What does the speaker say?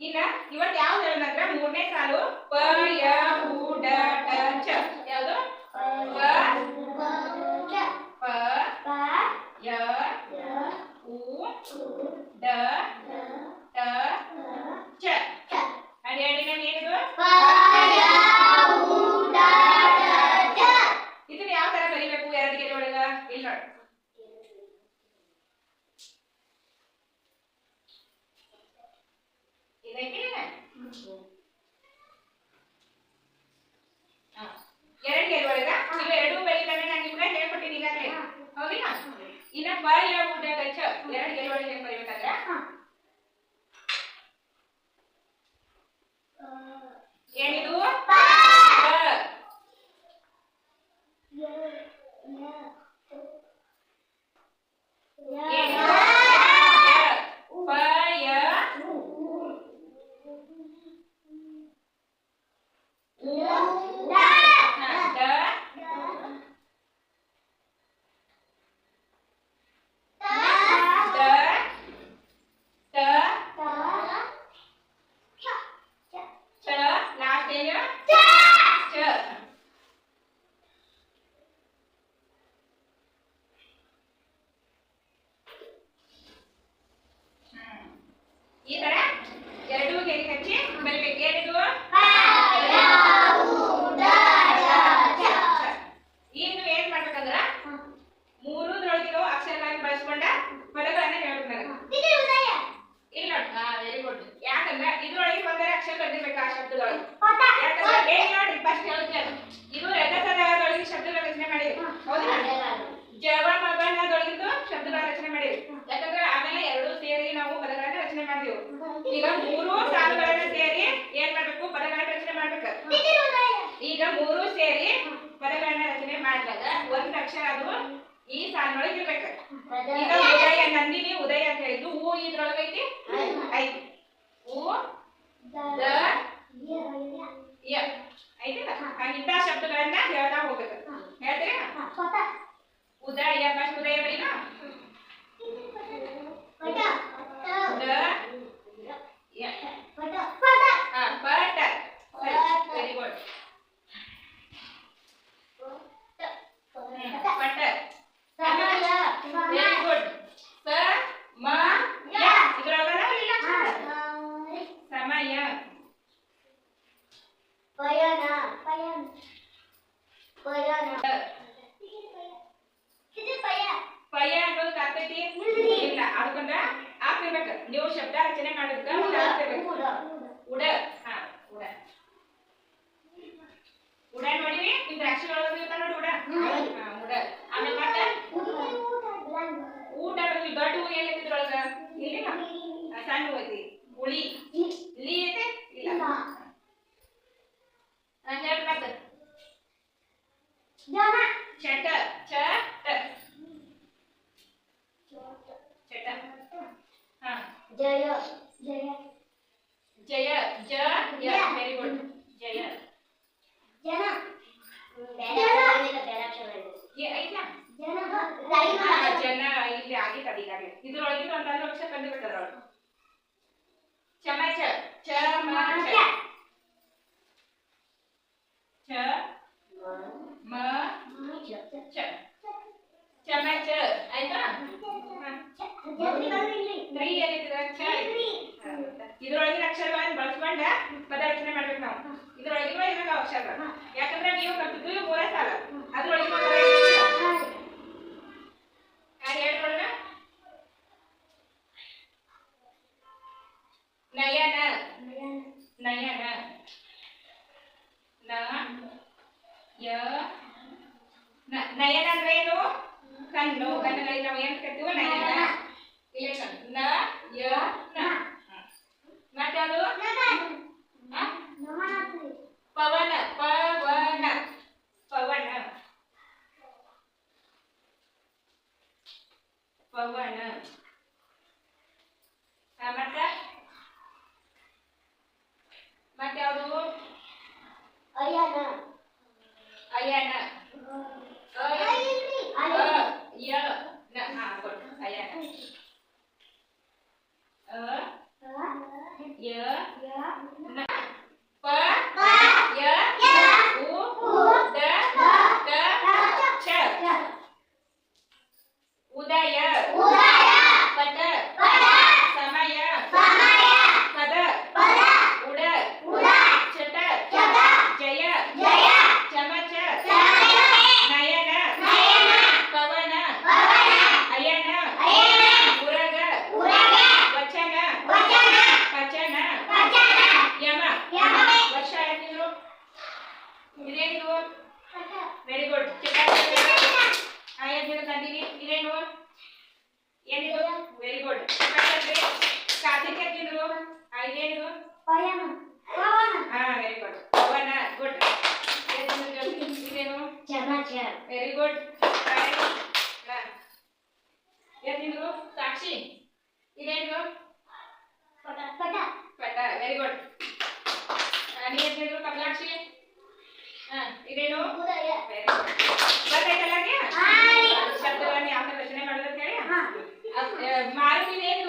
ಇನ್ನ ಇವತ್ತು ಯಾವ್ದು ಹೇಳೋದಂದ್ರೆ ಮೂರನೇ ಸಾಲು ಪ ಯ ಉ ಡ ಟ ಚ ಯಾವುದು? ಪ ಪ ಯ ಉ ಡ ಟ ಚ ಅದು ಹೇಳಿ ನಾವು ಏನಿದು ಇದನ್ನ ಯಾವ ತರ ಕರಿಬೇಕು? ಎರಡು ಗೆರೆ ಒಳಗ? ಇಲ್ಲ ನೋಡಿ ಇದೈತಿ ಇಲ್ಲ? ಹಾ. ಎರಡ್ ಗೆರೆ ಒಳಗ ಇವು ಎರಡು ಬರೀತಾನೆ ನಾನು ನಿಮ್ಗೆ ಹೇಳ್ಕೊಟ್ಟಿನಿ ಈಗಾಗಲೇ ಹೌದಿಲ್ಲ ಇನ್ನ ಪ ಯ ಉ ಡ ಟ ಚ ಎರಡು ಹೆಂಗ್ ಬರಿಬೇಕಾದ್ರೆ ಏನಿದು ಪ. ಏನಿದು? ಯ. ಪ ಯ ಉ ಹಾ, ಡ ಡ ಟ ಚ ಲಾಸ್ಟ್ ಏನು ಚ ಹ್ಮ್. ಈ ತರ ಎರಡು ಗೆರೆ ಹಚ್ಚಿ ಬರಿಬೇಕು ಏನಿದು ಈಗ ನೀವು ಏನ್ ಮಾಡ್ಬೇಕಂದ್ರ ಮೂರದ್ರೊಳಗಿರೋ ಅಕ್ಷರಗಳನ್ನ ಬಳಸ್ಕೊಂಡ ಪದಗಳನ್ನ ಹೇಳ್ಬೇಕು ನನಗೆ ಇಲ್ಲ ನೋಡಿ ಹಾ ವೆರಿ ಗುಡ್ ಯಾಕಂದ್ರೆ ಇದ್ರೊಳಗೆ ಒಂದರ ಅಕ್ಷರ ಬಂದಿರ್ಬೇಕು ಆ ಶಬ್ದದೊಳಗೆ ಯಾಕಂದ್ರೆ ಏನ್ ನೋಡ್ರಿ ಫಸ್ಟ್ ಹೇಳ್ತೇನೆ ಇದು ರಜಸದೊಳಗೆ ಶಬ್ದಗಳ ರಚನೆ ಮಾಡಿದ್ವಿ ಹೌದಾ ಜವ ಮಗನದೊಳಗಿದ್ದು ಶಬ್ದಗಳ ರಚನೆ ಮಾಡಿದ್ವಿ ಯಾಕಂದ್ರೆ ಆಮೇಲೆ ಎರಡು ಸೇರಿ ನಾವು ಪದಗಳನ್ನ ರಚನೆ ಮಾಡಿದೆವು ಈಗ ಮೂರು ಸಾಲುಗಳನ್ನ ಸೇರಿ ಏನ್ ಮಾಡ್ಬೇಕು ಪದಗಳನ್ನ ರಚನೆ ಮಾಡ್ಬೇಕು ಈಗ ಮೂರು ಸೇರಿ ಪದಗಳನ್ನ ರಚನೆ ಮಾಡಿದಾಗ ಒಂದ್ ಅಕ್ಷರ ಅದು ಈ ಸಾಲಿನೊಳಗೆ ಇರ್ಬೇಕು ಈಗ ಉದಯ ನಂದಿನಿ ಉದಯ ಅಂತ ಹೇಳಿದ್ದು ಪಯ ಅನ್ನೋದು ಆಗ್ತೈತಿ ಇಲ್ಲ ಅದಕ್ಕಂದ್ರ ಆಗ್ತಿರ್ಬೇಕು ನೀವು ಶಬ್ದ ರಚನೆ ಮಾಡೋದಕ್ಕ ಉಡ. ಹಾ ಉಡ. ಉಡ ನೋಡಿವಿ ನಿಮ್ ದ್ರಾಕ್ಷಿ ಒಳಗೆ ಇರ್ತಾವ ನೋಡಿ ಉಡ. ಉಡ. ಆಮೇಲೆ ಮತ್ತೆ? ಊಟ ದೊಡ್ಡ ಹೂ ಎಲ್ಲೈತಿದ್ರೊಳಗ ಇಲ್ಲಿಲ್ಲ ಆ, ಸಣ್ಣ ಹೂ ಐತಿ. ಹಾ ಜಯ ಜಯ ಜಯ ಜ ಯ ವೆರಿ ಗುಡ್ ಜಯ ಜನ ಬೇರೆ ಬೇರೆ ಅಕ್ಷರ ಇದೆ. ಏ ಐತಾ ಜನ ಆ, ಜನ ಇಲ್ಲಿ ಆಗಿತ್ತು ಅದು ಈಗಾಗಲೇ ಇದ್ರೊಳಗಿದ್ದು ಒಂದು ಅದ್ರ ಅಕ್ಷರ ಕಂಡುಬಿಟ್ಟು ಅದ್ರೊಳಗೆ ಚಮಚ ಚಮಚ ಚ ಮ ಚ ಚಮಚ ಆಯ್ತಾ ತ್ರೀ ಏನಿದೆ ಇದ್ರೊಳಗಿರುವ ಇವಾಗ ಅವಶ್ಯಕ ಯಾಕಂದ್ರೆ ನೀವು ಕಲ್ತಿದ್ದು ಮೂರೇ ಸಾಲ ಹೇಳ್ಕೊಳ್ಳೋಣ? ನಯನ. ನಯನ. ನ ಯ ನಯನ ಅಂದ್ರೆ ಏನು? ಕಣ್ಣು. ಕಣ್ಣುಗಳಿಗೆ ನಾವು ಏನ್ ಪವನ ಆ, ಮತ್ತೆ ಮತ್ತೆ ಯಾವುದು ಅಯ್ಯನ ఏనుగు వెరీ గుడ్. కార్తీక్ ఎక్కిండ్రు ఐదేనుగు వెరీ గుడ్? పవన గుడ్? ఇదేను? Very good. ఎక్కిండ్రు సాక్షి. ఇదేంటు పట వెరీ గుడ్. అని ఎక్కిండ్రు కమలాక్షి. ఇదేను? Very good. ಬರ್ತಾಯ್ತಲ್ಲ ಶಬ್ದವನ್ನೇ ಯಾವ ಪ್ರಶ್ನೆ मार्क मिलेगा